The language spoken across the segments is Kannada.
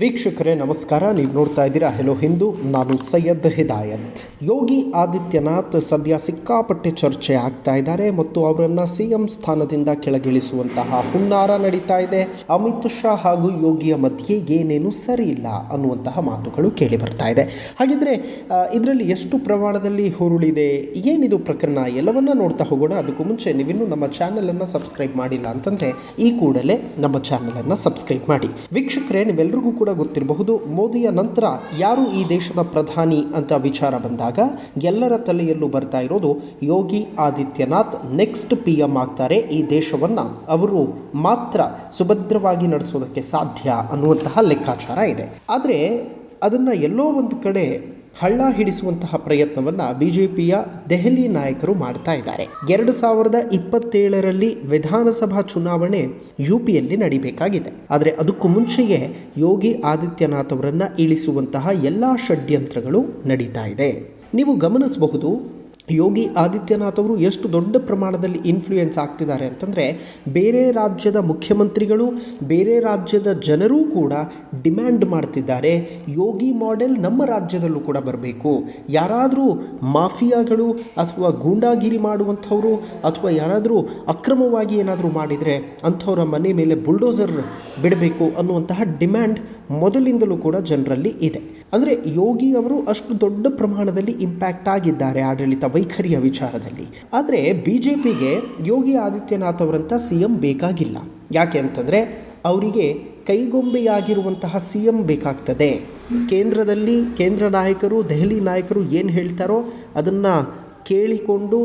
ವೀಕ್ಷಕರೇ, ನಮಸ್ಕಾರ. ನೀವು ನೋಡ್ತಾ ಇದ್ದೀರಾ ಹೆಲೋ ಹಿಂದೂ ನಾನು ಸೈಯದ್ ಹಿದಾಯತ್. ಯೋಗಿ ಆದಿತ್ಯನಾಥ್ ಸದ್ಯ ಸಿಕ್ಕಾಪಟ್ಟೆ ಚರ್ಚೆ ಆಗ್ತಾ ಇದ್ದಾರೆ ಮತ್ತು ಅವರನ್ನ ಸಿಎಂ ಸ್ಥಾನದಿಂದ ಕೆಳಗಿಳಿಸುವಂತಹ ಹುನ್ನಾರ ನಡೀತಾ ಇದೆ. ಅಮಿತ್ ಶಾ ಹಾಗೂ ಯೋಗಿಯ ಮಧ್ಯೆ ಏನೇನು ಸರಿ ಇಲ್ಲ ಅನ್ನುವಂತಹ ಮಾತುಗಳು ಕೇಳಿ ಬರ್ತಾ ಇದೆ. ಹಾಗಿದ್ರೆ ಇದರಲ್ಲಿ ಎಷ್ಟು ಪ್ರಮಾಣದಲ್ಲಿ ಹುರುಳಿದೆ, ಏನಿದು ಪ್ರಕರಣ ಎಲ್ಲವನ್ನ ನೋಡ್ತಾ ಹೋಗೋಣ. ಅದಕ್ಕೂ ಮುಂಚೆ ನೀವಿನ್ನೂ ನಮ್ಮ ಚಾನಲನ್ನು ಸಬ್ಸ್ಕ್ರೈಬ್ ಮಾಡಿಲ್ಲ ಅಂತಂದ್ರೆ ಈ ಕೂಡಲೇ ನಮ್ಮ ಚಾನಲನ್ನು ಸಬ್ಸ್ಕ್ರೈಬ್ ಮಾಡಿ. ವೀಕ್ಷಕರೇ ನೀವೆಲ್ಲರಿಗೂ ಕೂಡ ಗೊತ್ತಿರಬಹುದು. ಮೋದಿಯ ನಂತರ ಯಾರು ಈ ದೇಶದ ಪ್ರಧಾನಿ ಅಂತ ವಿಚಾರ ಬಂದಾಗ ಎಲ್ಲರ ತಲೆಯಲ್ಲೂ ಬರ್ತಾ ಇರೋದು Yogi Adityanath next P M ಆಗ್ತಾರೆ ಈ ದೇಶವನ್ನು. ಅವರು ಮಾತ್ರ ಸುಭದ್ರವಾಗಿ ನಡೆಸೋದಕ್ಕೆ ಸಾಧ್ಯ ಅನ್ನುವಂತಹ ಲೆಕ್ಕಾಚಾರ ಇದೆ. ಆದರೆ ಅದನ್ನು ಎಲ್ಲೋ ಒಂದು ಕಡೆ ಹಳ್ಳ ಹಿಡಿಸುವಂತಹ ಪ್ರಯತ್ನವನ್ನ ಬಿಜೆಪಿಯ ದೆಹಲಿ ನಾಯಕರು ಮಾಡ್ತಾ ಇದ್ದಾರೆ. ಎರಡು ಸಾವಿರದ ಇಪ್ಪತ್ತೇಳರಲ್ಲಿ ವಿಧಾನಸಭಾ ಚುನಾವಣೆ ಯುಪಿಯಲ್ಲಿ ನಡಿಬೇಕಾಗಿದೆ. ಆದರೆ ಅದಕ್ಕೂ ಮುಂಚೆಯೇ ಯೋಗಿ ಆದಿತ್ಯನಾಥ್ ಅವರನ್ನು ಇಳಿಸುವಂತಹ ಎಲ್ಲ ಷಡ್ಯಂತ್ರಗಳು ನಡೀತಾ ಇದೆ. ನೀವು ಗಮನಿಸಬಹುದು ಯೋಗಿ ಆದಿತ್ಯನಾಥ್ ಅವರು ಎಷ್ಟು ದೊಡ್ಡ ಪ್ರಮಾಣದಲ್ಲಿ ಇನ್ಫ್ಲೂಯೆನ್ಸ್ ಆಗ್ತಿದ್ದಾರೆ ಅಂತಂದರೆ, ಬೇರೆ ರಾಜ್ಯದ ಮುಖ್ಯಮಂತ್ರಿಗಳು, ಬೇರೆ ರಾಜ್ಯದ ಜನರೂ ಕೂಡ ಡಿಮ್ಯಾಂಡ್ ಮಾಡ್ತಿದ್ದಾರೆ ಯೋಗಿ ಮಾಡೆಲ್ ನಮ್ಮ ರಾಜ್ಯದಲ್ಲೂ ಕೂಡ ಬರಬೇಕು. ಯಾರಾದರೂ ಮಾಫಿಯಾಗಳು ಅಥವಾ ಗೂಂಡಾಗಿರಿ ಮಾಡುವಂಥವರು ಅಥವಾ ಯಾರಾದರೂ ಅಕ್ರಮವಾಗಿ ಏನಾದರೂ ಮಾಡಿದರೆ ಅಂಥವರ ಮನೆ ಮೇಲೆ ಬುಲ್ಡೋಸರ್ ಬಿಡಬೇಕು ಅನ್ನುವಂತಹ ಡಿಮ್ಯಾಂಡ್ ಮೊದಲಿಂದಲೂ ಕೂಡ ಜನರಲ್ಲಿ ಇದೆ. ಅಂದರೆ ಯೋಗಿ ಅವರು ಅಷ್ಟು ದೊಡ್ಡ ಪ್ರಮಾಣದಲ್ಲಿ ಇಂಪ್ಯಾಕ್ಟ್ ಆಗಿದ್ದಾರೆ ಆಡಳಿತ ವೈಖರಿಯ ವಿಚಾರದಲ್ಲಿ. ಆದರೆ ಬಿ ಜೆ ಪಿಗೆ ಯೋಗಿ ಆದಿತ್ಯನಾಥ್ ಅವರಂಥ ಸಿ ಎಂ ಬೇಕಾಗಿಲ್ಲ. ಯಾಕೆ ಅಂತಂದರೆ ಅವರಿಗೆ ಕೈಗೊಂಬೆಯಾಗಿರುವಂತಹ ಸಿ ಎಂ ಬೇಕಾಗ್ತದೆ. ಕೇಂದ್ರದಲ್ಲಿ ಕೇಂದ್ರ ನಾಯಕರು, ದೆಹಲಿ ನಾಯಕರು ಏನು ಹೇಳ್ತಾರೋ ಅದನ್ನು ಕೇಳಿಕೊಂಡು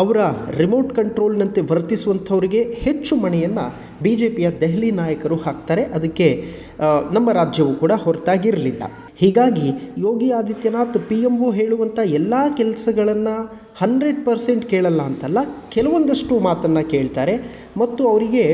ಅವರ ರಿಮೋಟ್ ಕಂಟ್ರೋಲ್ನಂತೆ ವರ್ತಿಸುವಂಥವರಿಗೆ ಹೆಚ್ಚು ಮಣೆಯನ್ನು ಬಿ ಜೆ ಪಿಯ ದೆಹಲಿ ನಾಯಕರು ಹಾಕ್ತಾರೆ. ಅದಕ್ಕೆ ನಮ್ಮ ರಾಜ್ಯವು ಕೂಡ ಹೊರತಾಗಿರಲಿಲ್ಲ. ಹೀಗಾಗಿ Yogi Adityanath P M O ಹೇಳುವಂಥ ಎಲ್ಲ ಕೆಲಸಗಳನ್ನು ಹಂಡ್ರೆಡ್ ಪರ್ಸೆಂಟ್ ಕೇಳಲ್ಲ ಅಂತಲ್ಲ, ಕೆಲವೊಂದಷ್ಟು ಮಾತನ್ನು ಕೇಳ್ತಾರೆ. ಮತ್ತು ಅವರಿಗೆ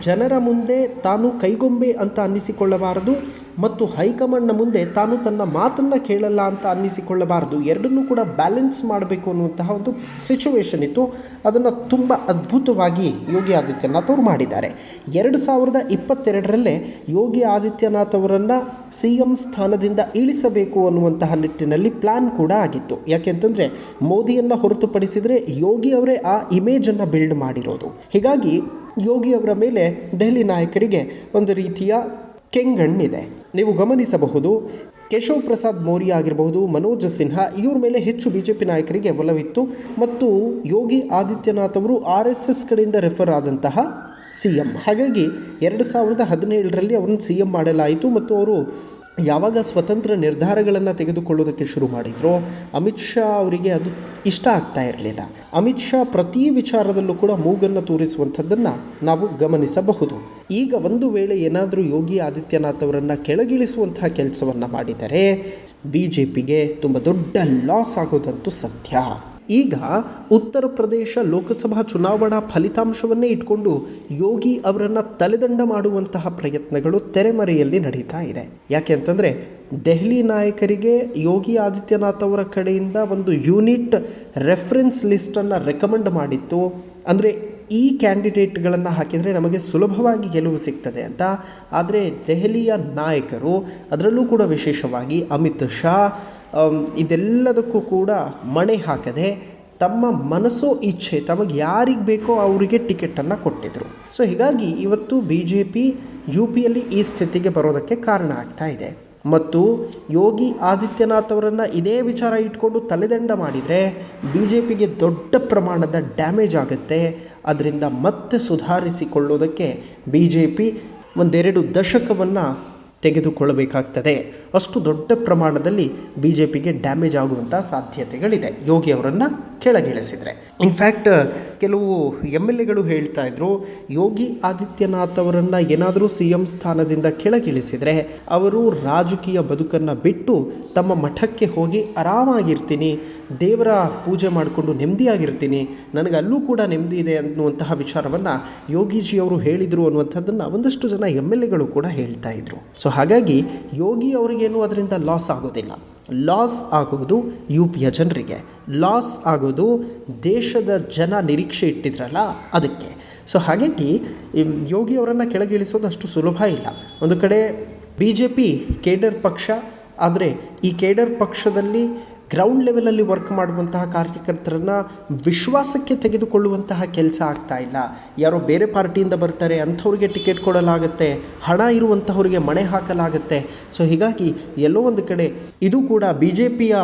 ಜನರ ಮುಂದೆ ತಾನು ಕೈಗೊಂಬೆ ಅಂತ ಅನ್ನಿಸಿಕೊಳ್ಳಬಾರದು ಮತ್ತು ಹೈಕಮಾಂಡ್ನ ಮುಂದೆ ತಾನು ತನ್ನ ಮಾತನ್ನು ಕೇಳಲ್ಲ ಅಂತ ಅನ್ನಿಸಿಕೊಳ್ಳಬಾರದು. ಎರಡನ್ನೂ ಕೂಡ ಬ್ಯಾಲೆನ್ಸ್ ಮಾಡಬೇಕು ಅನ್ನುವಂತಹ ಒಂದು ಸಿಚುವೇಶನ್ ಇತ್ತು. ಅದನ್ನು ತುಂಬ ಅದ್ಭುತವಾಗಿ ಯೋಗಿ ಆದಿತ್ಯನಾಥ್ ಅವರು ಮಾಡಿದ್ದಾರೆ. ಎರಡು ಸಾವಿರದ ಇಪ್ಪತ್ತೆರಡರಲ್ಲೇ ಯೋಗಿ ಆದಿತ್ಯನಾಥ್ ಅವರನ್ನು ಸಿ ಎಂ ಸ್ಥಾನದಿಂದ ಇಳಿಸಬೇಕು ಅನ್ನುವಂತಹ ನಿಟ್ಟಿನಲ್ಲಿ ಪ್ಲ್ಯಾನ್ ಕೂಡ ಆಗಿತ್ತು. ಯಾಕೆಂತಂದರೆ ಮೋದಿಯನ್ನು ಹೊರತುಪಡಿಸಿದರೆ ಯೋಗಿ ಅವರೇ ಆ ಇಮೇಜನ್ನು ಬಿಲ್ಡ್ ಮಾಡಿರೋದು. ಹೀಗಾಗಿ ಯೋಗಿ ಅವರ ಮೇಲೆ ದೆಹಲಿ ನಾಯಕರಿಗೆ ಒಂದು ರೀತಿಯ ಕೆಂಗಣ್ಣಿದೆ. ನೀವು ಗಮನಿಸಬಹುದು, ಕೇಶವ್ ಪ್ರಸಾದ್ ಮೌರ್ಯ ಆಗಿರಬಹುದು, ಮನೋಜ್ ಸಿನ್ಹಾ, ಇವ್ರ ಮೇಲೆ ಹೆಚ್ಚು ಬಿ ಜೆ ಪಿ ನಾಯಕರಿಗೆ ಒಲವಿತ್ತು ಮತ್ತು ಯೋಗಿ ಆದಿತ್ಯನಾಥ್ ಅವರು ಆರ್ ಎಸ್ ಎಸ್ ಕಡೆಯಿಂದ ರೆಫರ್ ಆದಂತಹ ಸಿ ಎಂ. ಹಾಗಾಗಿ ಎರಡು ಸಾವಿರದ ಹದಿನೇಳರಲ್ಲಿ ಅವರನ್ನು ಸಿ ಎಂ ಮಾಡಲಾಯಿತು ಮತ್ತು ಅವರು ಯಾವಾಗ ಸ್ವತಂತ್ರ ನಿರ್ಧಾರಗಳನ್ನು ತೆಗೆದುಕೊಳ್ಳೋದಕ್ಕೆ ಶುರು ಮಾಡಿದ್ರೋ ಅಮಿತ್ ಶಾ ಅವರಿಗೆ ಅದು ಇಷ್ಟ ಆಗ್ತಾ ಇರಲಿಲ್ಲ. ಅಮಿತ್ ಶಾ ಪ್ರತಿ ವಿಚಾರದಲ್ಲೂ ಕೂಡ ಮೂಗನ್ನು ತೋರಿಸುವಂಥದ್ದನ್ನು ನಾವು ಗಮನಿಸಬಹುದು. ಈಗ ಒಂದು ವೇಳೆ ಏನಾದರೂ ಯೋಗಿ ಆದಿತ್ಯನಾಥ್ ಅವರನ್ನು ಕೆಳಗಿಳಿಸುವಂತಹ ಕೆಲಸವನ್ನು ಮಾಡಿದರೆ ಬಿ ಜೆ ಪಿಗೆ ತುಂಬ ದೊಡ್ಡ ಲಾಸ್ ಆಗೋದಂತೂ ಸತ್ಯ. ಈಗ ಉತ್ತರ ಪ್ರದೇಶ ಲೋಕಸಭಾ ಚುನಾವಣಾ ಫಲಿತಾಂಶವನ್ನೇ ಇಟ್ಕೊಂಡು ಯೋಗಿ ಅವರನ್ನು ತಲೆದಂಡ ಮಾಡುವಂತಹ ಪ್ರಯತ್ನಗಳು ತೆರೆಮರೆಯಲ್ಲಿ ನಡೀತಾ ಇದೆ. ಯಾಕೆ ಅಂತಂದರೆ ದೆಹಲಿ ನಾಯಕರಿಗೆ ಯೋಗಿ ಆದಿತ್ಯನಾಥ್ ಅವರ ಕಡೆಯಿಂದ ಒಂದು ಯೂನಿಟ್ ರೆಫರೆನ್ಸ್ ಲಿಸ್ಟನ್ನು ರೆಕಮೆಂಡ್ ಮಾಡಿತ್ತು. ಅಂದರೆ ಈ ಕ್ಯಾಂಡಿಡೇಟ್ಗಳನ್ನು ಹಾಕಿದರೆ ನಮಗೆ ಸುಲಭವಾಗಿ ಗೆಲುವು ಸಿಗ್ತದೆ ಅಂತ. ಆದರೆ ದೆಹಲಿಯ ನಾಯಕರು, ಅದರಲ್ಲೂ ಕೂಡ ವಿಶೇಷವಾಗಿ ಅಮಿತ್ ಶಾ ಇದೆಲ್ಲದಕ್ಕೂ ಕೂಡ ಮಣೆ ಹಾಕದೆ ತಮ್ಮ ಮನಸ್ಸು ಇಚ್ಛೆ, ತಮಗೆ ಯಾರಿಗೆ ಬೇಕೋ ಅವರಿಗೆ ಟಿಕೆಟನ್ನು ಕೊಟ್ಟಿದ್ದರು ಸೊ, ಹೀಗಾಗಿ ಇವತ್ತು ಬಿ ಜೆ ಪಿ ಯು ಪಿಯಲ್ಲಿ ಈ ಸ್ಥಿತಿಗೆ ಬರೋದಕ್ಕೆ ಕಾರಣ ಆಗ್ತಾ ಇದೆ. ಮತ್ತು ಯೋಗಿ ಆದಿತ್ಯನಾಥ್ ಅವರನ್ನು ಇದೇ ವಿಚಾರ ಇಟ್ಕೊಂಡು ತಲೆದಂಡ ಮಾಡಿದರೆ ಬಿ ಜೆ ಪಿಗೆ ದೊಡ್ಡ ಪ್ರಮಾಣದ ಡ್ಯಾಮೇಜ್ ಆಗುತ್ತೆ. ಅದರಿಂದ ಮತ್ತೆ ಸುಧಾರಿಸಿಕೊಳ್ಳೋದಕ್ಕೆ ಬಿ ಜೆ ಪಿ ಒಂದೆರಡು ದಶಕವನ್ನು ತೆಗೆದುಕೊಳ್ಳಬೇಕಾಗ್ತದೆ. ಅಷ್ಟು ದೊಡ್ಡ ಪ್ರಮಾಣದಲ್ಲಿ ಬಿ ಜೆ ಪಿಗೆ ಡ್ಯಾಮೇಜ್ ಆಗುವಂಥ ಸಾಧ್ಯತೆಗಳಿದೆ. ಯೋಗಿ ಅವರನ್ನು ಕೆಳಗಿಳಿಸಿದರೆ. ಇನ್ಫ್ಯಾಕ್ಟ್ ಕೆಲವು ಎಂ ಎಲ್ ಎಗಳು ಹೇಳ್ತಾ ಇದ್ರು, ಯೋಗಿ ಆದಿತ್ಯನಾಥ್ ಅವರನ್ನು ಏನಾದರೂ ಸಿ ಎಂ ಸ್ಥಾನದಿಂದ ಕೆಳಗಿಳಿಸಿದರೆ ಅವರು ರಾಜಕೀಯ ಬದುಕನ್ನು ಬಿಟ್ಟು ತಮ್ಮ ಮಠಕ್ಕೆ ಹೋಗಿ ಆರಾಮಾಗಿರ್ತೀನಿ, ದೇವರ ಪೂಜೆ ಮಾಡಿಕೊಂಡು ನೆಮ್ಮದಿಯಾಗಿರ್ತೀನಿ ನನಗೆ ಅಲ್ಲೂ ಕೂಡ ನೆಮ್ಮದಿ ಇದೆ ಅನ್ನುವಂತಹ ವಿಚಾರವನ್ನು ಯೋಗೀಜಿಯವರು ಹೇಳಿದರು ಅನ್ನುವಂಥದ್ದನ್ನು ಒಂದಷ್ಟು ಜನ ಎಂ ಎಲ್ ಎಗಳು ಕೂಡ ಹೇಳ್ತಾ ಇದ್ರು. ಸೊ ಹಾಗಾಗಿ ಯೋಗಿ ಅವರಿಗೇನು ಅದರಿಂದ ಲಾಸ್ ಆಗೋದಿಲ್ಲ. ಲಾಸ್ ಆಗೋದು ಯು ಪಿಯ ಜನರಿಗೆ. ಲಾಸ್ ಆಗೋದು ದೇಶದ ಜನ ನಿರೀಕ್ಷೆ ಇಟ್ಟಿದ್ರಲ್ಲ ಅದಕ್ಕೆ. ಸೊ ಹಾಗಾಗಿ ಯೋಗಿಯವರನ್ನು ಕೆಳಗಿಳಿಸೋದು ಅಷ್ಟು ಸುಲಭ ಇಲ್ಲ. ಒಂದು ಕಡೆ ಬಿ ಜೆ ಪಿ ಕೇಡರ್ ಪಕ್ಷ, ಆದರೆ ಈ ಕೇಡರ್ ಪಕ್ಷದಲ್ಲಿ ಗ್ರೌಂಡ್ ಲೆವೆಲಲ್ಲಿ ವರ್ಕ್ ಮಾಡುವಂತಹ ಕಾರ್ಯಕರ್ತರನ್ನು ವಿಶ್ವಾಸಕ್ಕೆ ತೆಗೆದುಕೊಳ್ಳುವಂತಹ ಕೆಲಸ ಆಗ್ತಾ ಇಲ್ಲ. ಯಾರೋ ಬೇರೆ ಪಾರ್ಟಿಯಿಂದ ಬರ್ತಾರೆ, ಅಂಥವ್ರಿಗೆ ಟಿಕೆಟ್ ಕೊಡಲಾಗುತ್ತೆ, ಹಣ ಇರುವಂಥವ್ರಿಗೆ ಮಣೆ ಹಾಕಲಾಗುತ್ತೆ. ಸೊ ಹೀಗಾಗಿ ಎಲ್ಲೋ ಒಂದು ಕಡೆ ಇದು ಕೂಡ ಬಿ ಜೆ ಪಿಯ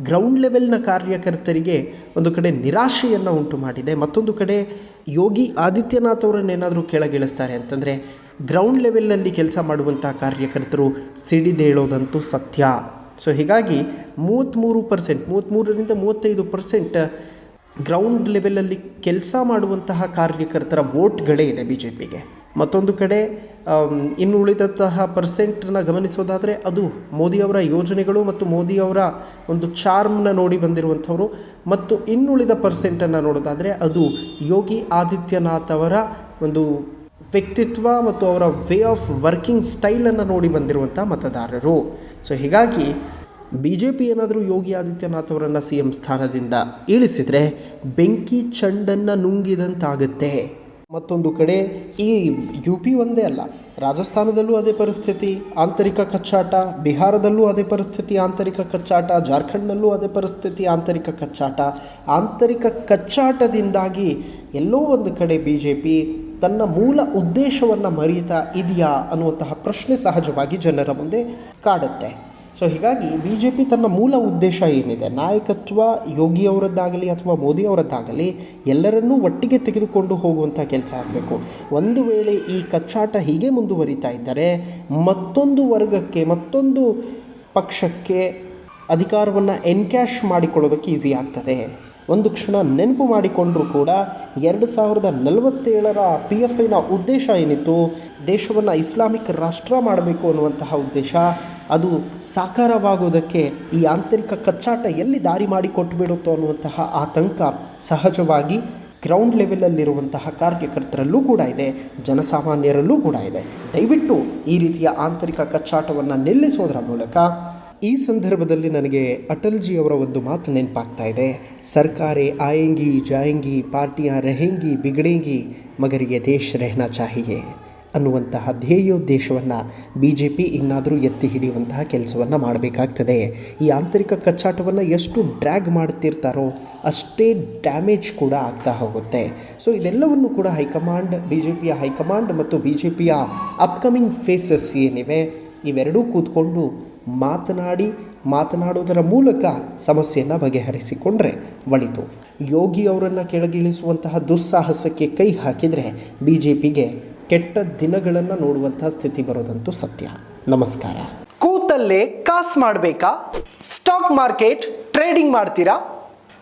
ಗ್ರೌಂಡ್ ಲೆವೆಲ್ನ ಕಾರ್ಯಕರ್ತರಿಗೆ ಒಂದು ಕಡೆ ನಿರಾಶೆಯನ್ನು ಉಂಟು ಮಾಡಿದೆ. ಮತ್ತೊಂದು ಕಡೆ ಯೋಗಿ ಆದಿತ್ಯನಾಥ್ ಅವರನ್ನೇನಾದರೂ ಕೆಳಗಿಳಿಸ್ತಾರೆ ಅಂತಂದರೆ ಗ್ರೌಂಡ್ ಲೆವೆಲ್ನಲ್ಲಿ ಕೆಲಸ ಮಾಡುವಂಥ ಕಾರ್ಯಕರ್ತರು ಸಿಡಿದೇಳೋದಂತೂ ಸತ್ಯ. ಸೊ ಹೀಗಾಗಿ ಮೂವತ್ತ್ಮೂರು ಪರ್ಸೆಂಟ್ ಮೂವತ್ತ್ಮೂರರಿಂದ ಮೂವತ್ತೈದು ಪರ್ಸೆಂಟ್ ಗ್ರೌಂಡ್ ಲೆವೆಲಲ್ಲಿ ಕೆಲಸ ಮಾಡುವಂತಹ ಕಾರ್ಯಕರ್ತರ ವೋಟ್ಗಳೇ ಇದೆ ಬಿ ಜೆ ಪಿಗೆ ಮತ್ತೊಂದು ಕಡೆ ಇನ್ನು ಉಳಿದಂತಹ ಪರ್ಸೆಂಟನ್ನು ಗಮನಿಸೋದಾದರೆ ಅದು ಮೋದಿಯವರ ಯೋಜನೆಗಳು ಮತ್ತು ಮೋದಿಯವರ ಒಂದು ಚಾರ್ಮ್ನ ನೋಡಿ ಬಂದಿರುವಂಥವರು. ಮತ್ತು ಇನ್ನುಳಿದ ಪರ್ಸೆಂಟನ್ನು ನೋಡೋದಾದರೆ ಅದು ಯೋಗಿ ಆದಿತ್ಯನಾಥ್ ಅವರ ಒಂದು ವ್ಯಕ್ತಿತ್ವ ಮತ್ತು ಅವರ ವೇ ಆಫ್ ವರ್ಕಿಂಗ್ ಸ್ಟೈಲನ್ನು ನೋಡಿ ಬಂದಿರುವಂಥ ಮತದಾರರು. ಸೊ ಹೀಗಾಗಿ ಬಿ ಜೆ ಪಿ ಏನಾದರೂ ಯೋಗಿ ಆದಿತ್ಯನಾಥ್ ಅವರನ್ನು ಸಿ ಎಂ ಸ್ಥಾನದಿಂದ ಇಳಿಸಿದರೆ ಬೆಂಕಿ ಚಂಡನ್ನು ನುಂಗಿದಂತಾಗುತ್ತೆ. ಮತ್ತೊಂದು ಕಡೆ, ಈ ಯು ಪಿ ಒಂದೇ ಅಲ್ಲ. ರಾಜಸ್ಥಾನದಲ್ಲೂ ಅದೇ ಪರಿಸ್ಥಿತಿ, ಆಂತರಿಕ ಕಚ್ಚಾಟ, ಬಿಹಾರದಲ್ಲೂ ಅದೇ ಪರಿಸ್ಥಿತಿ, ಆಂತರಿಕ ಕಚ್ಚಾಟ, ಜಾರ್ಖಂಡ್ನಲ್ಲೂ ಅದೇ ಪರಿಸ್ಥಿತಿ, ಆಂತರಿಕ ಕಚ್ಚಾಟ. ಆಂತರಿಕ ಕಚ್ಚಾಟದಿಂದಾಗಿ ಎಲ್ಲೋ ಒಂದು ಕಡೆ ಬಿ ಜೆ ಪಿ ತನ್ನ ಮೂಲ ಉದ್ದೇಶವನ್ನು ಮರೀತಾ ಇದೆಯಾ ಅನ್ನುವಂತಹ ಪ್ರಶ್ನೆ ಸಹಜವಾಗಿ ಜನರ ಮುಂದೆ ಕಾಡುತ್ತೆ. ಸೊ ಹೀಗಾಗಿ ಬಿ ಜೆ ಪಿ ತನ್ನ ಮೂಲ ಉದ್ದೇಶ ಏನಿದೆ? ನಾಯಕತ್ವ ಯೋಗಿಯವರದ್ದಾಗಲಿ ಅಥವಾ ಮೋದಿಯವರದ್ದಾಗಲಿ ಎಲ್ಲರನ್ನೂ ಒಟ್ಟಿಗೆ ತೆಗೆದುಕೊಂಡು ಹೋಗುವಂಥ ಕೆಲಸ ಆಗಬೇಕು. ಒಂದು ವೇಳೆ ಈ ಕಚ್ಚಾಟ ಹೀಗೆ ಮುಂದುವರಿತಾ ಇದ್ದರೆ ಮತ್ತೊಂದು ವರ್ಗಕ್ಕೆ, ಮತ್ತೊಂದು ಪಕ್ಷಕ್ಕೆ ಅಧಿಕಾರವನ್ನು ಎನ್ಕ್ಯಾಶ್ ಮಾಡಿಕೊಳ್ಳೋದಕ್ಕೆ ಈಸಿ ಆಗ್ತದೆ. ಒಂದು ಕ್ಷಣ ನೆನಪು ಮಾಡಿಕೊಂಡರೂ ಕೂಡ ಎರಡು ಸಾವಿರದ ನಲವತ್ತೇಳರ ಪಿ ಎಫ್ ಐನ ಉದ್ದೇಶ ಏನಿತ್ತು? ದೇಶವನ್ನು ಇಸ್ಲಾಮಿಕ್ ರಾಷ್ಟ್ರ ಮಾಡಬೇಕು ಅನ್ನುವಂತಹ ಉದ್ದೇಶ ಅದು ಸಾಕಾರವಾಗೋದಕ್ಕೆ ಈ ಆಂತರಿಕ ಕಚ್ಚಾಟ ಎಲ್ಲಿ ದಾರಿ ಮಾಡಿ ಕೊಟ್ಟುಬಿಡುತ್ತೋ ಅನ್ನುವಂತಹ ಆತಂಕ ಸಹಜವಾಗಿ ಗ್ರೌಂಡ್ ಲೆವೆಲಲ್ಲಿರುವಂತಹ ಕಾರ್ಯಕರ್ತರಲ್ಲೂ ಕೂಡ ಇದೆ, ಜನಸಾಮಾನ್ಯರಲ್ಲೂ ಕೂಡ ಇದೆ. ದಯವಿಟ್ಟು ಈ ರೀತಿಯ ಆಂತರಿಕ ಕಚ್ಚಾಟವನ್ನು ನಿಲ್ಲಿಸೋದರ ಮೂಲಕ ಈ ಸಂದರ್ಭದಲ್ಲಿ ನನಗೆ ಅಟಲ್ಜಿಯವರ ಒಂದು ಮಾತು ನೆನಪಾಗ್ತಾ ಇದೆ. ಸರ್ಕಾರಿ ಆಯಂಗಿ, ಜಾಯಂಗಿ, ಪಾರ್ಟಿಯ ರೆಹೆಂಗಿ, ಬಿಗಡೆಂಗಿ, ಮಗರಿಗೆ ದೇಶ ರೆಹನಾ ಚಾಹಿಯೇ. ಅನ್ನುವಂತಹ ಧ್ಯೇಯೋದ್ದೇಶವನ್ನು ಬಿ ಜೆ ಪಿ ಇನ್ನಾದರೂ ಎತ್ತಿ ಹಿಡಿಯುವಂತಹ ಕೆಲಸವನ್ನು ಮಾಡಬೇಕಾಗ್ತದೆ. ಈ ಆಂತರಿಕ ಕಚ್ಚಾಟವನ್ನು ಎಷ್ಟು ಡ್ರ್ಯಾಗ್ ಮಾಡ್ತಿರ್ತಾರೋ ಅಷ್ಟೇ ಡ್ಯಾಮೇಜ್ ಕೂಡ ಆಗ್ತಾ ಹೋಗುತ್ತೆ. ಸೊ, ಇದೆಲ್ಲವನ್ನು ಕೂಡ ಹೈಕಮಾಂಡ್ ಬಿ ಜೆ ಪಿಯ ಹೈಕಮಾಂಡ್ ಮತ್ತು ಬಿ ಜೆ ಪಿಯ ಅಪ್ಕಮಿಂಗ್ ಫೇಸಸ್ ಏನಿವೆ, ಇವೆರಡೂ ಕೂತ್ಕೊಂಡು ಮಾತನಾಡಿ, ಮಾತನಾಡುವುದರ ಮೂಲಕ ಸಮಸ್ಯೆಯನ್ನು ಬಗೆಹರಿಸಿಕೊಂಡ್ರೆ ಒಳಿತು. ಯೋಗಿ ಅವರನ್ನು ಕೆಳಗಿಳಿಸುವಂತಹ ದುಸ್ಸಾಹಸಕ್ಕೆ ಕೈ ಹಾಕಿದರೆ ಬಿ ಜೆ ಪಿಗೆ ಕೆಟ್ಟ ದಿನಗಳನ್ನು ನೋಡುವಂತಹ ಸ್ಥಿತಿ ಬರೋದಂತೂ ಸತ್ಯ. ನಮಸ್ಕಾರ. ಕೂತಲ್ಲೇ ಕಾಸ್ ಮಾಡಬೇಕಾ? ಸ್ಟಾಕ್ ಮಾರ್ಕೆಟ್ ಟ್ರೇಡಿಂಗ್ ಮಾಡ್ತೀರಾ?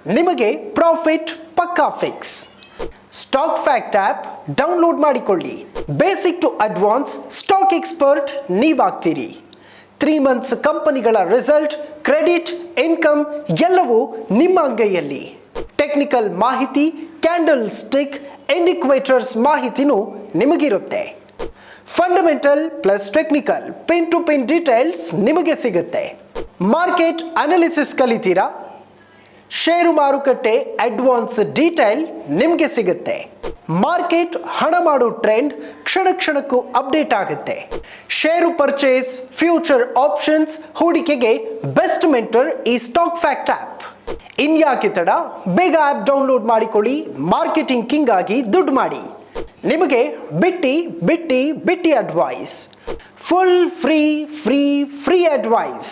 ನಿಮಗೆ ಪ್ರಾಫಿಟ್ ಪಕ್ಕಾ fix. Stock fact app download ಮಾಡಿಕೊಳ್ಳಿ. Basic to advance stock expert ನೀವಾಗ್ತೀರಿ. Three months ಕಂಪನಿಗಳ ರಿಸಲ್ಟ್, ಕ್ರೆಡಿಟ್, ಇನ್ಕಮ್ ಎಲ್ಲವೂ ನಿಮ್ಮ ಅಂಗೈಯಲ್ಲಿ. ಟೆಕ್ನಿಕಲ್ ಮಾಹಿತಿ ಕ್ಯಾಂಡಲ್ ಸ್ಟಿಕ್ ಇಂಡಿಕ್ವೇಟರ್ಸ್ ಮಾಹಿತಿನೂ ನಿಮಗಿರುತ್ತೆ. Fundamental plus technical pin to pin details ನಿಮಗೆ ಸಿಗುತ್ತೆ. ಮಾರ್ಕೆಟ್ ಅನಾಲಿಸಿಸ್ ಕಲಿತೀರಾ? ಷೇರು ಮಾರುಕಟ್ಟೆ ಅಡ್ವಾನ್ಸ್ ಡೀಟೇಲ್ ನಿಮಗೆ ಸಿಗುತ್ತೆ. ಮಾರ್ಕೆಟ್ ಹಣ ಮಾಡೋ ಟ್ರೆಂಡ್ ಕ್ಷಣ ಕ್ಷಣಕ್ಕೂ ಅಪ್ಡೇಟ್ ಆಗುತ್ತೆ. ಷೇರು ಪರ್ಚೇಸ್ ಫ್ಯೂಚರ್ ಆಪ್ಷನ್ಸ್ ಹೂಡಿಕೆಗೆ ಬೆಸ್ಟ್ ಮೆಂಟರ್ ಈ ಸ್ಟಾಕ್ ಫ್ಯಾಕ್ಟ್ ಆ್ಯಪ್ ಇನ್ಯಾಕೆ ತಡ ಬೇಗ ಆ್ಯಪ್ ಡೌನ್ಲೋಡ್ ಮಾಡಿಕೊಳ್ಳಿ ಮಾರ್ಕೆಟಿಂಗ್ ಕಿಂಗ್ ಆಗಿ ದುಡ್ಡು ಮಾಡಿ. ನಿಮಗೆ ಬಿಟ್ಟಿ ಬಿಟ್ಟಿ ಬಿಟ್ಟಿ advice full free free free advice